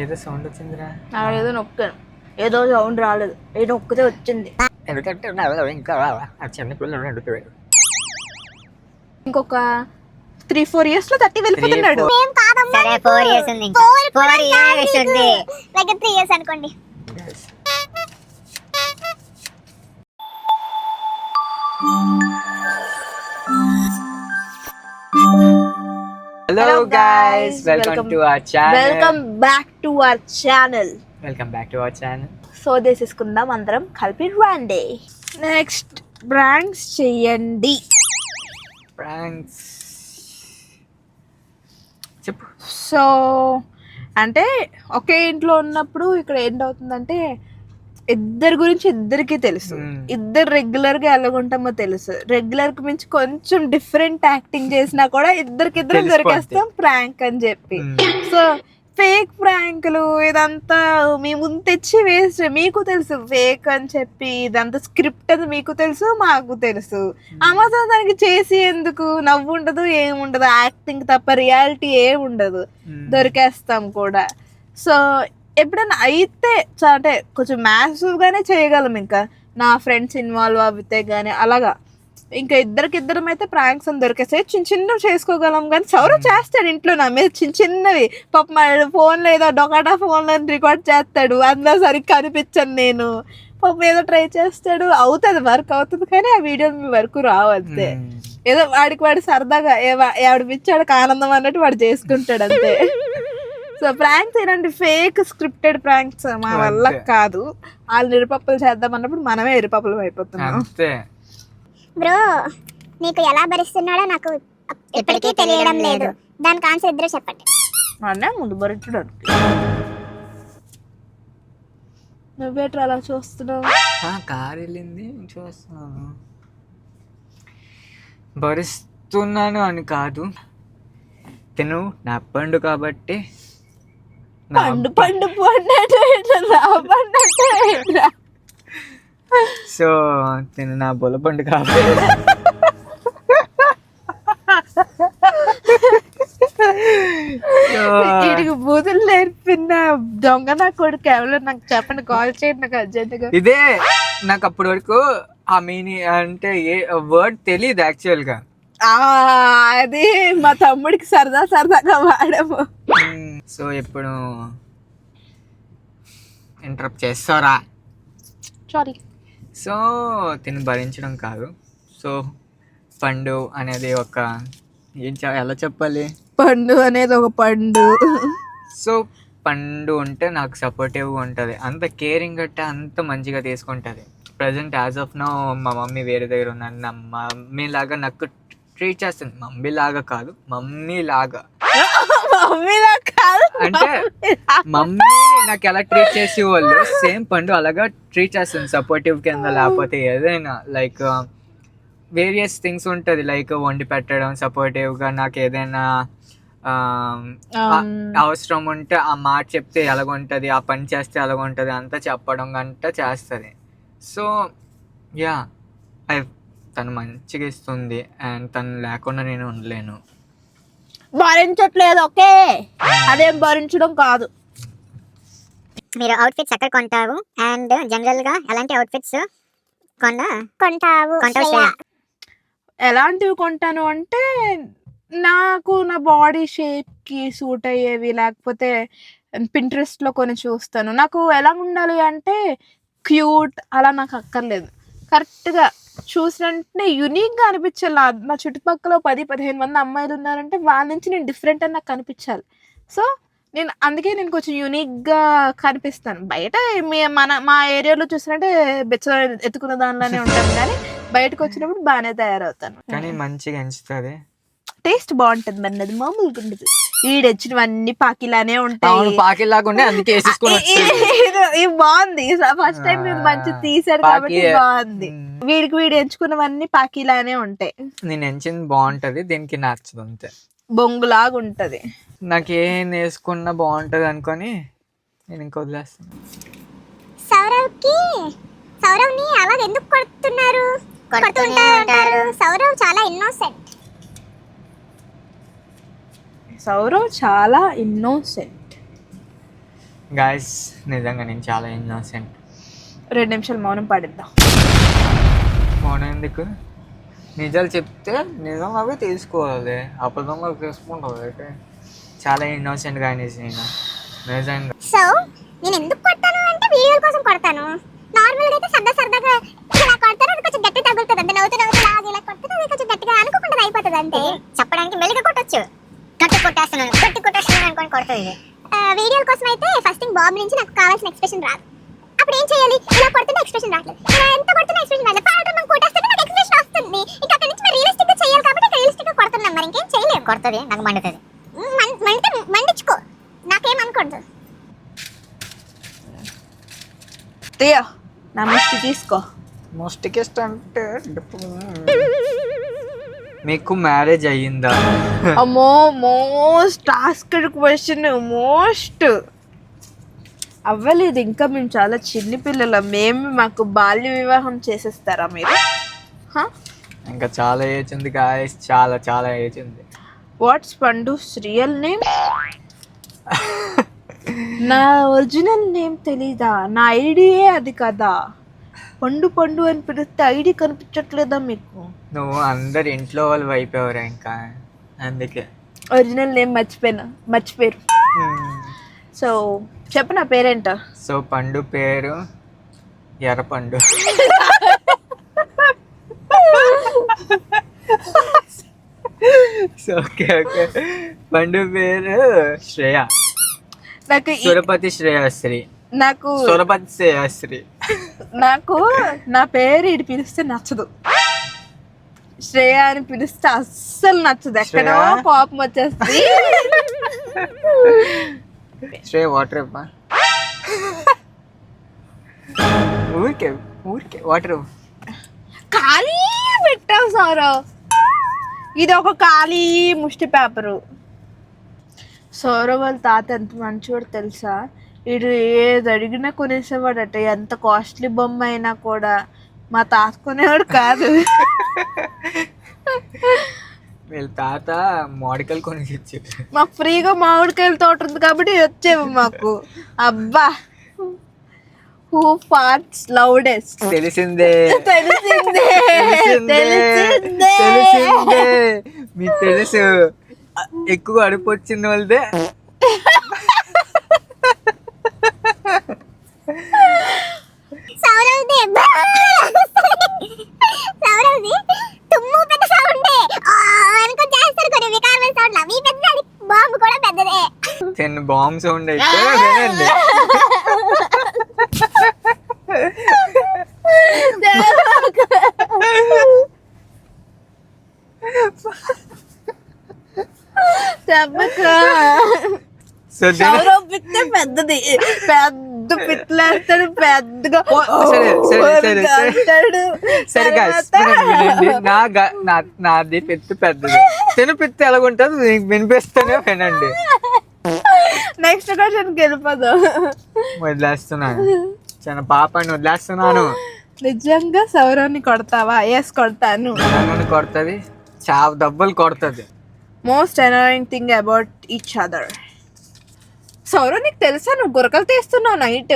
ఏదో సౌండ్ వచ్చిందిరా. ఏదో నొక్కాను. ఏదో సౌండ్ రాలేదు. ఏదో నొక్కితే వచ్చింది. ఎందుకంటే ఇంకా ఆ చిన్న పిల్లలు అడుగుతాడు ఇంకొక త్రీ ఫోర్ ఇయర్స్లో థర్టీ వెళ్ళిపోతున్నాడు. సరే ఫోర్ ఇయర్స్ ఉంది ఇంకా. ఫోర్ ఇయర్స్ ఉంది. దగ్గర త్రీ ఇయర్స్ అనుకోండి. Hello guys welcome welcome- to our channel welcome back to our channel welcome back to our channel so తీసుకుందాం అందరం కలిపి రండి నెక్స్ట్ ప్రాంక్స్ చెయ్యండి ప్రాంక్స్ చెప్పు. సో అంటే ఒకే ఇంట్లో ఉన్నప్పుడు ఇక్కడ ఏంటవుతుందంటే ఇద్దరి గురించి ఇద్దరికి తెలుసు. ఇద్దరు రెగ్యులర్గా ఎలాగుంటామో తెలుసు. రెగ్యులర్కి మించి కొంచెం డిఫరెంట్ యాక్టింగ్ చేసినా కూడా ఇద్దరికిద్దరు. దొరికేస్తాం ప్రాంక్ అని చెప్పి. సో ఫేక్ ప్రాంకులు ఇదంతా మీ ముందు తెచ్చి వేస్ట్. మీకు తెలుసు ఫేక్ అని చెప్పి ఇదంతా స్క్రిప్ట్ అని మీకు తెలుసు మాకు తెలుసు. అమెజాన్ దానికి చేసి ఎందుకు? నవ్వు ఉండదు ఏముండదు. యాక్టింగ్ తప్ప రియాలిటీ ఏం ఉండదు Hmm. దొరికేస్తాం కూడా. సో ఎప్పుడైనా అయితే అంటే కొంచెం massive గానే చేయగలం ఇంకా. నా ఫ్రెండ్స్ ఇన్వాల్వ్ అవుతే కానీ అలాగా. ఇంకా ఇద్దరికిద్దరం అయితే ప్రాంక్స్ అని దొరికేస్తాయి చిన్న చిన్నవి చేసుకోగలం కానీ సౌరవ్ చేస్తాడు ఇంట్లో నా మీద చిన్న చిన్నవి. పాప ఫోన్లో ఏదో డొకాటా ఫోన్లో రికార్డ్ చేస్తాడు. అందులో సరిగ్గా కనిపించను నేను. పాప ఏదో ట్రై చేస్తాడు. అవుతుంది వర్క్ అవుతుంది కానీ ఆ వీడియో మీ వరకు రావద్దే. ఏదో వాడికి వాడు సరదాగా ఏ- ఎవడు పిచ్చాడికి ఆనందం అన్నట్టు వాడు చేసుకుంటాడు అంతే. సో ప్రాంక్స్ ఏంటంటే ఫేక్ స్క్రిప్టెడ్ ప్రాంక్స్ మా వల్ల. కాదు. వాళ్ళు నిరుపప్పులు చేద్దాం అన్నప్పుడు మనమే ఎరుపప్పులు అయిపోతున్నాం. అంతే. బ్రో నీకు ఎలా భరిస్తున్నాడో నాకు ఇప్పటికీ తెలియడం లేదు. దానికి ఆన్సర్ ఇద్దరు చెప్పండి. అనే ముందు భరించడానికి. నువ్వేట్రా అలా చూస్తున్నావు? ఆ కార్ వెళ్ళింది చూస్తున్నాను. భరిస్తున్నాను అని కాదు. తిను నా పండు కాబట్టి పండు పండు పండు సో తిను నా బొల పండు కాబట్టి So, వీడికి బూతులు నేర్పిన దొంగ నా కొడుకు ఎవరో నాకు చెప్పండి కాల్ చేయండి నాకు అర్జెంటుగా ఇదే నాకు అప్పటి వరకు ఆ మీని అంటే ఏ వర్డ్ తెలియదు యాక్చువల్గా. ఆ, అది మా తమ్ముడికి సరదా సరదాగా వాడాము. సో ఇప్పుడు ఇంటరప్ట్ చేస్తారా? సారీ సో తిని భరించడం కాదు. సో పండు అనేది ఒక ఏం ఎలా చెప్పాలి? పండు అనేది ఒక పండు. సో పండు ఉంటే నాకు సపోర్టివ్గా ఉంటుంది. అంత కేరింగ్ గట్టా అంత మంచిగా తీసుకుంటుంది. ప్రజెంట్ యాజ్ ఆఫ్ నో మా మమ్మీ వేరే దగ్గర ఉన్నాను నా మమ్మీ లాగా నాకు ట్రీట్ చేస్తుంది. మమ్మీ లాగా కాదు మమ్మీ లాగా మమ్మీలా కాదు అంటే మమ్మీ నాకు ఎలా ట్రీట్ చేసే వాళ్ళు సేమ్ పండు అలాగా ట్రీట్ చేస్తుంది సపోర్టివ్ కింద లేకపోతే ఏదైనా లైక్ వేరియస్ థింగ్స్ ఉంటుంది లైక్ వండి పెట్టడం సపోర్టివ్గా నాకు ఏదైనా ఆ, ఆ- అవసరం ఉంటే ఆ మాట చెప్తే ఎలాగుంటుంది ఆ పని చేస్తే ఎలాగుంటుంది అంతా చెప్పడం గంట చేస్తుంది. సో యా ఐ తను మంచిగా ఇస్తుంది అండ్ తను లేకుండా నేను ఉండలేను. భరించట్లేదు ఓకే? అదేం భరించడం కాదు. మీరు అవుట్ఫిట్స్ ఎక్కడ కొంటారు అండ్ జనరల్గా ఎలాంటి అవుట్ఫిట్స్ కొన్నా? కొంటావు కొంటావు. ఎలాంటివి కొంటాను అంటే నాకు నా బాడీ షేప్కి సూట్ అయ్యేవి లేకపోతే పింట్రెస్ట్లో కొన్ని చూస్తాను. నాకు ఎలా ఉండాలి అంటే క్యూట్ అలా నాకు అక్కర్లేదు. కరెక్ట్గా చూసినంటే యునిక్గా అనిపించాలి. నా నా చుట్టుపక్కల పది పదిహేను మంది అమ్మాయిలు ఉన్నారంటే వాళ్ళ నుంచి నేను డిఫరెంట్ అని నాకు కనిపించాలి సో నేను అందుకే నేను కొంచెం యూనిక్గా కనిపిస్తాను. బయట మీ మన మా ఏరియాలో చూసినట్టే బెచ్చ ఎత్తుకున్న దానిలోనే ఉంటాను కానీ బయటకు వచ్చినప్పుడు బాగానే తయారవుతాను. కానీ మంచిగా ఎంచుతుంది టేస్ట్ బాగుంటది మరి అది మామూలుగా ఉండదు. ఈడొచ్చినవన్నీ పాకిలానే ఉంటాయి. పాకిలాగా అందుకే ఇది బాగుంది. ఫస్ట్ టైం మంచి తీసారు కాబట్టి బాగుంది. వీడికి వీడు ఎంచుకున్నవన్నీ పాకిలానే ఉంటాయి. నేను ఎంచింది బాగుంటది దీనికి నచ్చదు అంతే. బొంగులాగా ఉంటది నాకు ఏం వేసుకున్నా బాగుంటది అనుకొని నేను ఇంకా వదిలేస్తాను. సౌరవ్కి సౌరవ్ని అలా ఎందుకు కొడుతున్నారు? కొడుతూనే. ఉంటారు సౌరవ్ చాలా ఇన్నోసెంట్ సౌరవ్ చాలా ఇన్నోసెంట్ గాయస్ నిజంగా నేను చాలా ఇన్నోసెంట్ రెండు నిమిషాలు మౌనం పాడిద్దాం. మౌనం ఎందుకు? నిజాలు చెప్తే నిజం అవి తీసుకోవాలి అబద్ధం అవి తీసుకుంటుంది అయితే. చాలా ఇన్నోసెంట్ కానీ నేను నిజంగా. సో నేను ఎందుకు కొడతాను అంటే వీడియోల కోసం కొడతాను. నార్మల్గా అయితే సరదా సరదాగా ఇలా కొడతాను అది కొంచెం గట్టి తగులుతుంది. అంటే నవ్వుతూ నవ్వుతూ లాగి ఇలా కొడితే అది కొంచెం గట్టిగా అనుకోకుండా అయిపోతుంది అంతే. చెప్పడానికి మెల్లిగా కొట్టచ్చు. గట్టి కొట్టేస్తున్నాను గట్టి కొట్టేస్తున్నాను అనుకొని కొడుతుంది. వీడియోల కోసం అయితే ఫస్ట్ థింగ్ బాబు నుంచి నాకు కావాల్సిన ఎక్స్ప్రెషన్ రాదు. అప్పుడు ఏం చేయాలి? ఇలా కొడుతున్న ఎక్స్ప్రెషన్ రావట్లేదు ఇలా ఎంత కొడుతున్న ఎక్స్ప్రెషన్ రాలేదు పాడటం మనం కొట్టేస్తే నాకు ఎక్స్ప్రెషన్ వస్తుంది. ఇంకా అక్కడి నుంచి మరి రియలిస్టిక్గా చేయాలి కాబట్టి రియలిస్టిక్గా కొడుతున్నాం. మరి ఇంకేం చేయలేము. కొడుతుంది? నాకు మండుతుంది. మ్, మం- మంటే మండించుకో నాకేం అనుకోండి తీయ నా ముష్టి తీసుకో. మోస్ట్కెస్ట్ అంటే మీకు మ్యారేజ్ అయ్యిందా? అమ్మో మోస్ట్ ఆస్కడ్ క్వశ్చన్ మోస్ట్. అవ్వలేదు. ఇంకా మేము చాలా చిన్ని పిల్లలం. మేము మాకు బాల్య వివాహం చేసేస్తారా మీరు? ఇంకా చాలా ఏజ్ ఉంది గాయస్ చాలా చాలా ఏజ్ ఉంది. వాట్స్ పండు? Real name? నా ఒరిజినల్ నేమ్ తెలీదా? నా ఐడియే అది కదా? పండు పండు అని పిలిస్తే ఐడి కనిపించట్లేదా మీకు? నువ్వు అందరు ఇంట్లో వాళ్ళు అయిపోయారు ఇంకా? అందుకే. ఒరిజినల్ నేమ్ మర్చిపోయినా. మర్చిపోయారు. సో చెప్పు నా పేరేంటో. సో పండు పేరు ఎర్రపండు. So okay okay. పండు పేరు శ్రేయ. నాకు ఈ- సురపతి శ్రేయశ్రీ. నాకు సురపతి శ్రేయశ్రీ. నాకు నా పేరు ఇటు పిలిస్తే నచ్చదు. శ్రేయ అని పిలిస్తే అస్సలు నచ్చదు. ఎక్కడో శ్రేయ? కోపం వచ్చేస్తుంది. శ్రేయ వాటర్ ఇవ్వా ఊరికే ఊరికే వాటర్ ఖాళీ పెట్టావు సౌరవ్ ఇది ఒక ఖాళీ ముష్టి పేపరు. సౌరవ్ వాళ్ళ తాత ఎంత మంచివాడు తెలుసా? వీడు ఏది అడిగినా కొనేసేవాడట. ఎంత కాస్ట్లీ బొమ్మ అయినా కూడా. మా తాత కొనేవాడు కాదు. వీళ్ళ తాత మోడికల్ కొనిచ్చి మాకు ఫ్రీగా మామిడికాయల తోట ఉంది కాబట్టి వచ్చేవి మాకు. అబ్బా. హూ ఫార్ట్స్ లౌడెస్ట్ తెలిసిందే. తెలిసిందే. తెలిసిందే. తెలిసిందే. తెలిసిందే. మీకు తెలుసు. ఎక్కువ అడుపు వచ్చింది వాళ్ళదే సౌరవ్ది సౌరవ్ది తుమ్ము పెద్ద సౌండే అనుకుని చేస్తారు కొన్ని వికారమైన సౌండ్ మీ పెద్ద అది బాంబు కూడా పెద్దదే బాంబ్ సౌండ్ అయితే వినండి. పెద్దది. పెద్ద పిట్లేస్తాడు పెద్దగా సరే, సరే, సరే, సరే. నాది పెత్తు పెద్దది. తిను పెత్తు ఎలాగుంటుంది మీకు వినిపిస్తూనే వినండి. నెక్స్ట్ క్వశ్చన్ వెళ్ళిపోదాం వదిలేస్తున్నాను చిన్న పాపని వదిలేస్తున్నాను. నిజంగా సౌరవ్ని కొడతావా? ఎస్ కొడతాను. కొడుతుంది. చావు దెబ్బలు కొడుతుంది. Most annoying thing about each other Sourav నీకు తెలుసా? నువ్వు గురకలు తీస్తున్నావు నైట్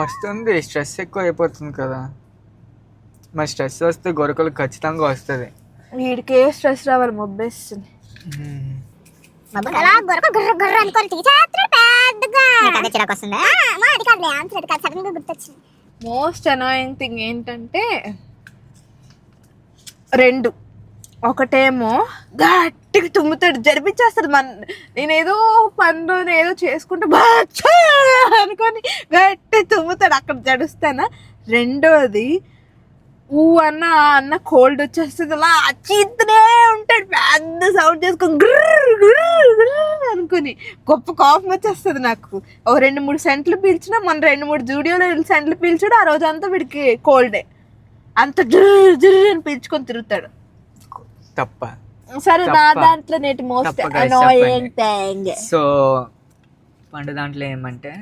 వస్తుంది. స్ట్రెస్ ఎక్కువ అయిపోతుంది కదా. మరి స్ట్రెస్ వస్తే గొరకలు ఖచ్చితంగా వస్తుంది. వీడికి ఏ స్ట్రెస్ రావాలి మొబ్బేస్తుంది. అలా గొర్ర గొర్ర గొర్ర అనుకొని తీసేస్తాడు పెద్దగా. నీకు అదే చిరాకు వస్తుందా? ఆ, మా అది కాదు ఆన్సర్ అది కాదు సడన్గా గుర్తొచ్చింది. మోస్ట్ అనోయింగ్ థింగ్ ఏంటంటే రెండు. ఒకటేమో గట్టిగా తుమ్ముతాడు జరిపించేస్తాడు మన నేనేదో పనిలో ఏదో చేసుకుంటే బాగా అనుకొని గట్టి తుమ్ముతాడు అక్కడ జడుస్తానా? రెండోది ఊ అన్న అన్న కోల్డ్ వచ్చేస్తుంది అలా చీతనే ఉంటాడు పెద్ద సౌండ్ చేసుకొని అనుకుని. గొప్ప కోపం వచ్చేస్తుంది నాకు. ఒక రెండు మూడు సెంట్లు పీల్చినా మన రెండు మూడు జూడియోలో సెంట్లు పీల్చాడు ఆ రోజు అంతా వీడికి కోల్డే అంత జుర్రు జుర్రు అని పీల్చుకొని తిరుగుతాడు. తప్ప. సరే నా. దాంట్లో నేటి మోస్ట్ సో పండు దాంట్లో ఏమంటే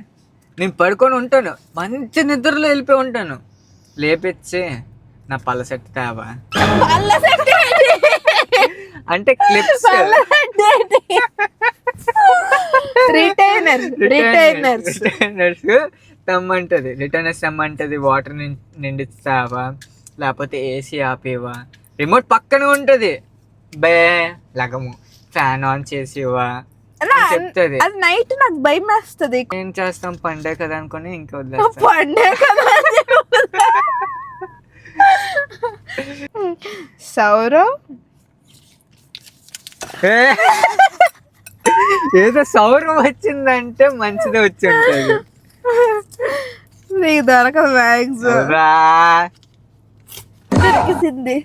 నేను పడుకొని ఉంటాను. మంచి నిద్రలో వెళ్ళిపోయి ఉంటాను. లేపిచ్చి. నా పళ్ళ సెట్ తేవా? పళ్ళ సెట్ అంటే క్లిప్స్ రిటైనర్ రిటైనర్స్ రిటైనర్స్ తెమ్మంటది. రిటైనర్స్ తెమ్మంటది. వాటర్ నిండిస్తావా లేకపోతే ఏసీ ఆపేవా? రిమోట్ పక్కన ఉంటది. బే లగము. ఫ్యాన్ ఆన్ చేసివా? చెప్తుంది. అది నైట్ నాకు భయం వేస్తుంది. ఏం చేస్తాం? పండే కదా అనుకుని ఇంకా వదిలేస్తాం. పండే కదా. సౌరవ్! ఏదో సౌరం వచ్చిందంటే మంచిది వచ్చి ఉంటుంది నీకు దొరకదు మ్యాక్స్. దొరికింది.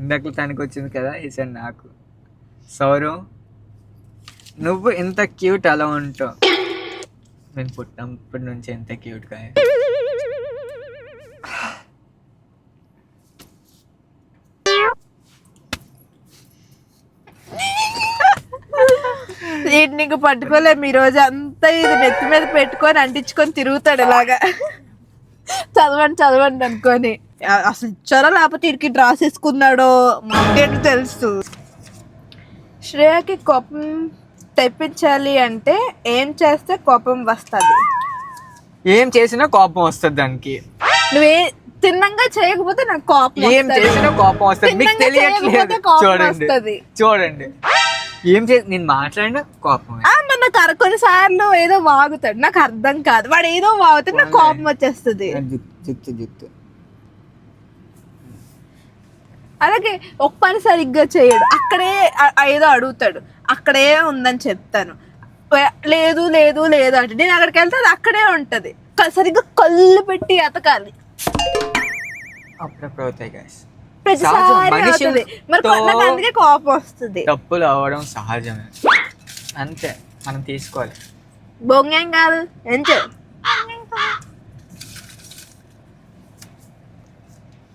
ఇందాక తనకి వచ్చింది కదా ఈసారి నాకు. సౌరం నువ్వు ఇంత క్యూట్ అలా ఉంటావు. నేను పుట్టినప్పటి నుంచి ఎంత క్యూట్గా నీకు పట్టుకోలేము ఈ రోజు అంతా ఇది నెత్తి మీద పెట్టుకొని అంటించుకొని తిరుగుతాడు ఇలాగా. చదవండి చదవండి అనుకొని. అసలు ఇచ్చారో లేకపోతే వీడికి డ్రా చేసుకున్నాడో మాకేంటి తెలుసు. శ్రేయకి కోపం తెప్పించాలి అంటే ఏం చేస్తే కోపం వస్తుంది? ఏం చేసినా కోపం వస్తుంది దానికి. నువ్వే తిన్నంగా చేయకపోతే నాకు కోపం ఏం వస్తది. చేసినా కోపం వస్తుంది. మీకు తిన్నంగా తెలియట్లేదు. చేయకపోతే కోపం చూడండి. వస్తది. చూడండి. ఏం చేసి నేను మాట్లాడినా కోపం నాకు అర- కొన్నిసార్లు ఏదో వాగుతాడు. నాకు అర్థం కాదు. వాడు ఏదో వాగుతాడు నాకు కోపం వచ్చేస్తుంది. జుత్తు జుత్తు. అలాగే ఒక పని సరిగ్గా చేయడు. అక్కడే ఏదో అడుగుతాడు. అక్కడే ఉందని చెప్తాను. లేదు లేదు లేదు అంటే నేను అక్కడికి వెళ్తే అది అక్కడే ఉంటది. సరిగ్గా కళ్ళు పెట్టి ఎతకాలి అప్పుడప్పుడు అవుతాయి గాయస్ ప్రతిసారి. మనిషి అవుతుంది. మరి తో- అందుకే కోపం వస్తుంది. తప్పులు అవ్వడం సహజమే. అంతే మనం తీసుకోవాలి. బొంగేం కాదు. ఏం చే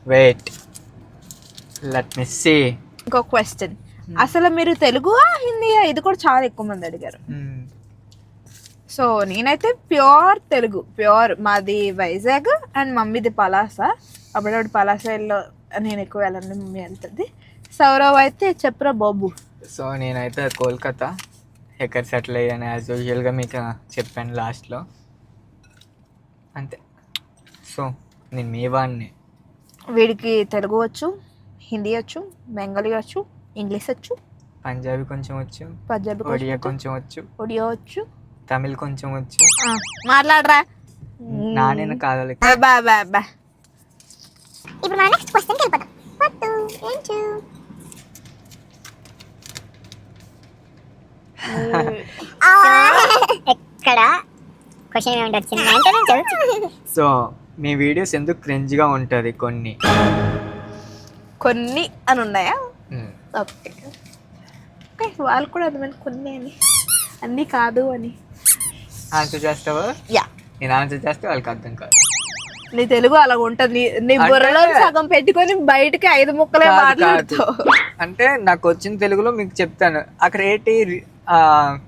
వెయిట్ లెట్ మీ సీ ఇంకో క్వశ్చన్ అసలు మీరు తెలుగువా హిందీయా ఇది కూడా చాలా ఎక్కువ మంది అడిగారు. సో నేనైతే ప్యూర్ తెలుగు. ప్యూర్ మాది వైజాగ్ అండ్ మమ్మీది పలాస. అప్పుడప్పుడు పలాసలో నేను ఎక్కువ వెళ్ళను మమ్మీ వెళ్తుంది సౌరవ్ అయితే చెప్పురా బాబు. సో నేనైతే కోల్కతా ఎక్కడ సెటిల్ అయ్యాను యాజ్ యూజువల్గా మీకు చెప్పాను లాస్ట్లో అంతే. సో నేను మీ వాడిని. వీడికి తెలుగు వచ్చు హిందీ వచ్చు బెంగాలీ వచ్చు ఇంగ్లీష్ వచ్చు పంజాబీ కొంచెం వచ్చు పంజాబీ ఒడియా కొంచెం వచ్చు ఒడియా వచ్చు. తమిళ్ కొంచెం వచ్చు. మాట్లాడరా. నానేన కాదాలి బా బా బా. ఇప్పుడు మన నెక్స్ట్ క్వశ్చన్కి వెళ్ళిపోదాం. పట్టు ఏంచు ఎక్కడ? క్వశ్చన్ ఏమిటి వచ్చింది? అంటే నేను చదువుతాను సో మీ వీడియోస్ ఎందుకు క్రింజ్గా ఉంటుంది కొన్ని? కొన్ని అని ఉన్నాయా. ఓకే. వాళ్ళు కూడా అర్థమైంది కొన్ని అని. అన్నీ కాదు అని. ఆన్సర్ చేస్తావా? యా నేను ఆన్సర్ చేస్తే వాళ్ళకి అర్థం కాదు. నీ తెలుగు అలా ఉంటది. నీ- బుర్రలో సగం పెట్టుకొని బయటికి ఐదు ముక్కలే మాట్లాడుతావు. అంటే నాకు వచ్చిన తెలుగులో మీకు చెప్తాను. అక్కడ ఏంటి?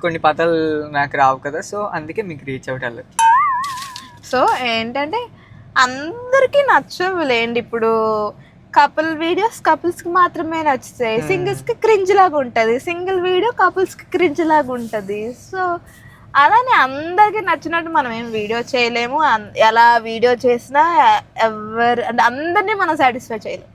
కొన్ని పదాలు నాకు రావు కదా సో అందుకే మీకు రీచ్ అవుట్ అవ్వాలి సో ఏంటంటే అందరికీ నచ్చవు లేండి ఇప్పుడు కపుల్ వీడియోస్ కపుల్స్కి మాత్రమే నచ్చుతాయి. సింగిల్స్కి క్రింజ్ లాగా ఉంటది. సింగిల్ వీడియో కపుల్స్కి క్రింజ్ లాగా ఉంటది. సో అలానే అందరికి నచ్చినట్టు మనం ఏం వీడియో చేయలేము. అన్- ఎలా వీడియో చేసినా ఎవరు అంటే అందరినీ మనం సాటిస్ఫై చేయలేము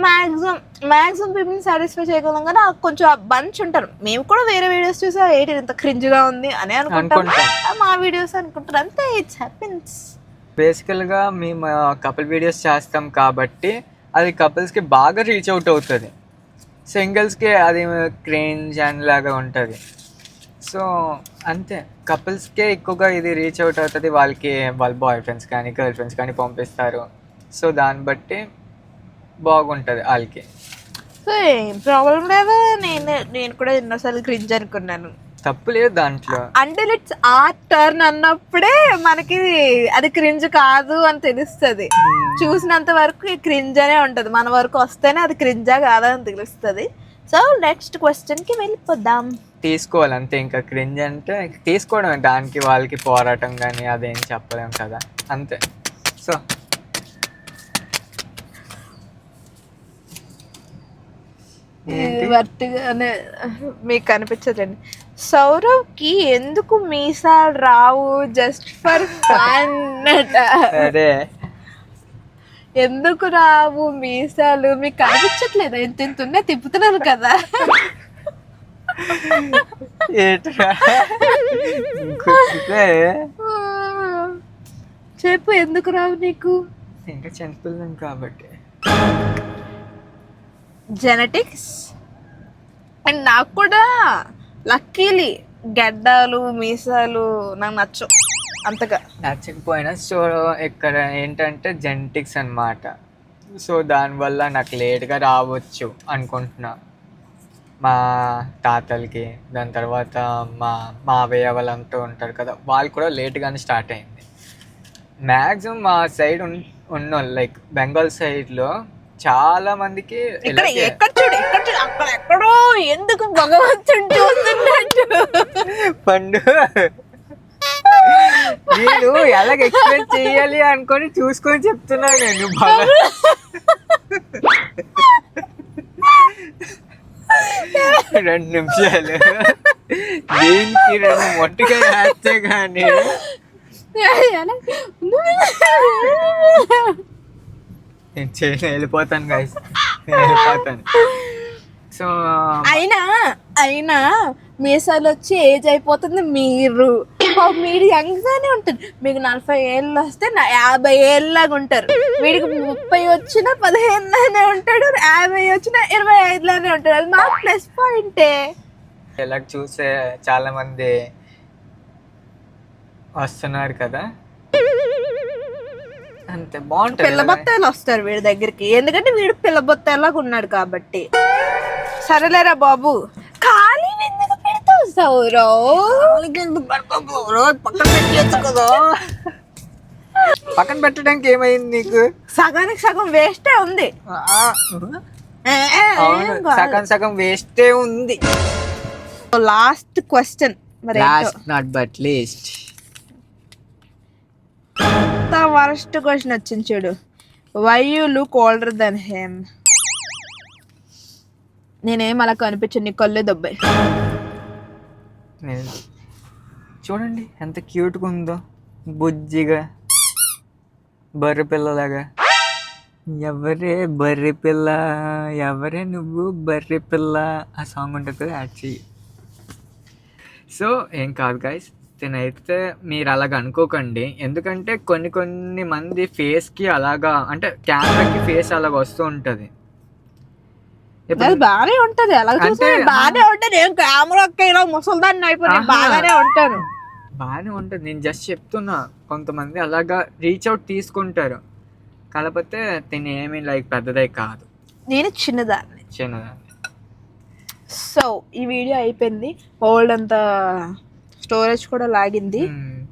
మాక్సిమం మాక్సిమం పీపుల్ని సాటిస్ఫై చేయగలం కానీ కొంచెం ఆ బంచ్ ఉంటారు. మేము కూడా వేరే వీడియోస్ చూసా ఏంటి ఇంత క్రింజ్గా ఉంది అని అనుకుంటాం. మా వీడియోస్ అనుకుంటారు. అంతే ఇట్స్ హ్యాపెన్స్ బేసికల్గా మేము కపుల్ వీడియోస్ చేస్తాం కాబట్టి అది కపుల్స్కి బాగా రీచ్ అవుట్ అవుతుంది. సింగిల్స్కి అది క్రేంజ్ అండ్ లాగా ఉంటుంది. సో అంతే. కపుల్స్కే ఎక్కువగా ఇది రీచ్ అవుట్ అవుతుంది. వాళ్ళకి వాళ్ళ బాయ్ ఫ్రెండ్స్ కానీ గర్ల్ ఫ్రెండ్స్ కానీ పంపిస్తారు. సో దాన్ని బట్టి బాగుంటుంది వాళ్ళకి. సో ఏం ప్రాబ్లం లేదు నేను నేను కూడా ఎన్నోసార్లు క్రింజ్ అనుకున్నాను. తప్పు లేదు దాంట్లో. అంటే ఇట్స్ ఆ టర్న్ అన్నప్పుడే మనకి అది క్రింజ్ కాదు అని తెలుస్తుంది. చూసినంత వరకు క్రింజ్ అనే ఉంటది. మన వరకు వస్తేనే అది క్రింజా కాదా అని తెలుస్తుంది. సో నెక్స్ట్ క్వశ్చన్కి వెళ్ళిపోదాం. తీసుకోవాలి అంతే ఇంకా క్రింజ్ అంటే తీసుకోవడం దానికి వాళ్ళకి పోరాటం కానీ అదేం చెప్పలేం కదా. అంతే. సో ఏంటి? వర్టిగానే మీకు కనిపించదండి సౌరవ్కి ఎందుకు మీసాలు రావు? జస్ట్ ఫర్ ఫన్ అరే ఎందుకు రావు మీసాలు? మీకు కనిపించట్లేదు? ఎంత ఎంత ఉన్నా తిప్పుతున్నాను కదా. చెప్పు ఎందుకు రావు నీకు ఇంకా చిన్నపిల్లం కాబట్టి జెనెటిక్స్ అండ్ నాకు కూడా లక్కీలీ గడ్డాలు మీసాలు నాకు నచ్చు అంతగా. నచ్చకపోయినా సో ఇక్కడ ఏంటంటే జెనెటిక్స్ అన్నమాట. సో దానివల్ల నాకు లేట్గా రావచ్చు అనుకుంటున్నా. మా తాతలకి దాని తర్వాత మా మావయ్య వాళ్ళంతా ఉంటారు కదా వాళ్ళు కూడా లేట్గానే స్టార్ట్ అయింది. మ్యాక్సిమం మా సైడ్ ఉన్ ఉన్నోళ్ళు లైక్ బెంగాల్ సైడ్లో చాలా మందికి ఎక్కడ చూడు ఇక్కడ చూడు అక్కడ ఎక్కడో ఎందుకు భగవంతుడు చూస్తున్నట్టు పండు. నేను ఎలాగ ఎక్స్ప్లెయిన్ చేయాలి అనుకొని చూసుకొని చెప్తున్నా నేను బాగా. రెండు నిమిషాలు. దీనికి రెండు మొట్టిగా వేస్తే కానీ. నేను చేయను వెళ్ళిపోతాను గాయస్ నేను వెళ్ళిపోతాను. సో అయినా అయినా మీసాలు వచ్చి ఏజ్ అయిపోతుంది మీరు. ఓ, మీరు యంగ్ గానే ఉంటారు మీకు నలభై ఏళ్ళు వస్తే యాభై ఏళ్ళలాగా ఉంటారు. వీడికి ముప్పై వచ్చిన పదిహేనులోనే ఉంటాడు యాభై వచ్చిన ఇరవై ఐదులోనే ఉంటాడు. అది మా ప్లస్ పాయింటే. ఇలా చూసే చాలా మంది వస్తున్నారు కదా. అంతే బాగుంటుంది పిల్ల బత్తాయిలు వస్తారు వీడి దగ్గరికి. ఎందుకంటే వీడు పిల్ల బత్తాయిలాగా ఉన్నాడు కాబట్టి. సరేలేరా బాబు. సౌరవ్ పక్కన కదా. పక్కన పెట్టడానికి ఏమైంది నీకు? సగానికి సగం వేస్టే ఉంది. సగం సగం వేస్టే ఉంది. లాస్ట్ క్వశ్చన్ మరి last not but least worst question వచ్చింది చూడు. Why you look older than him నేనేం అలా కనిపించను నీ కళ్ళు దొబ్బాయి నేను చూడండి ఎంత క్యూట్గా ఉందో. బుజ్జిగా బర్రె పిల్లలాగా. ఎవరే బర్రె పిల్ల ఎవరే నువ్వు బర్రె పిల్ల ఆ సాంగ్ ఉంటుంది కదా యాడ్ చెయ్యి. సో ఏం కాదు గాయస్ తినైతే మీరు అలాగ అనుకోకండి. ఎందుకంటే కొన్ని కొన్ని మంది ఫేస్కి అలాగా అంటే కెమెరాకి ఫేస్ అలాగ వస్తూ ఉంటుంది. అది బాగానే ఉంటది. అలా చూస్తే బాగానే ఉంటాను నేను కెమెరా ఇలా ముసల్దాన్ని అయిపోయి. బాగానే ఉంటాను బాగానే ఉంటుంది. నేను జస్ట్ చెప్తున్నా. కొంతమంది అలాగా రీచ్ అవుట్ తీసుకుంటారు. కాకపోతే తిని ఏమీ లైక్ పెద్దదే కాదు. నేను చిన్నదాన్ని. చిన్నదాన్ని. సో ఈ వీడియో అయిపోయింది. ఓల్డ్ అంత స్టోరేజ్ కూడా లాగింది.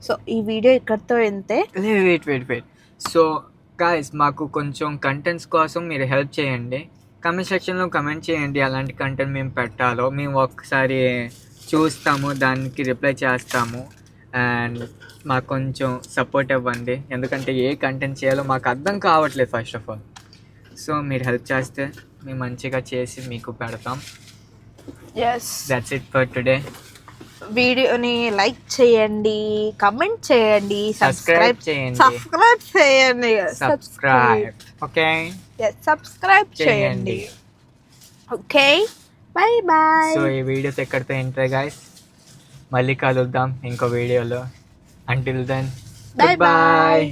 సో ఈ వీడియో ఇక్కడితో ఎంతే? Wait wait wait so guys మాకు కొంచెం కంటెంట్స్ కోసం మీరు హెల్ప్ చేయండి. కమెంట్ సెక్షన్లో కమెంట్ చేయండి అలాంటి కంటెంట్ మేము పెట్టాలో. మేము ఒకసారి చూస్తాము దానికి రిప్లై చేస్తాము. అండ్ మాకు కొంచెం సపోర్ట్ ఇవ్వండి. ఎందుకంటే ఏ కంటెంట్ చేయాలో మాకు అర్థం కావట్లేదు ఫస్ట్ ఆఫ్ ఆల్ సో మీరు హెల్ప్ చేస్తే మేము మంచిగా చేసి మీకు పెడతాం. Yes that's it for today వీడియోని లైక్ చేయండి కమెంట్ చేయండి సబ్స్క్రైబ్ చేయండి. సబ్స్క్రైబ్ చేయండి. సబ్స్క్రైబ్. ఓకే? సబ్స్క్రైబ్ చేయండి. ఓకే? బై బాయ్ సో ఈ వీడియోస్ ఎక్కడితో ఏంటాయి గాయస్? మళ్ళీ కలుద్దాం ఇంకో వీడియోలో. Until then bye. బాయ్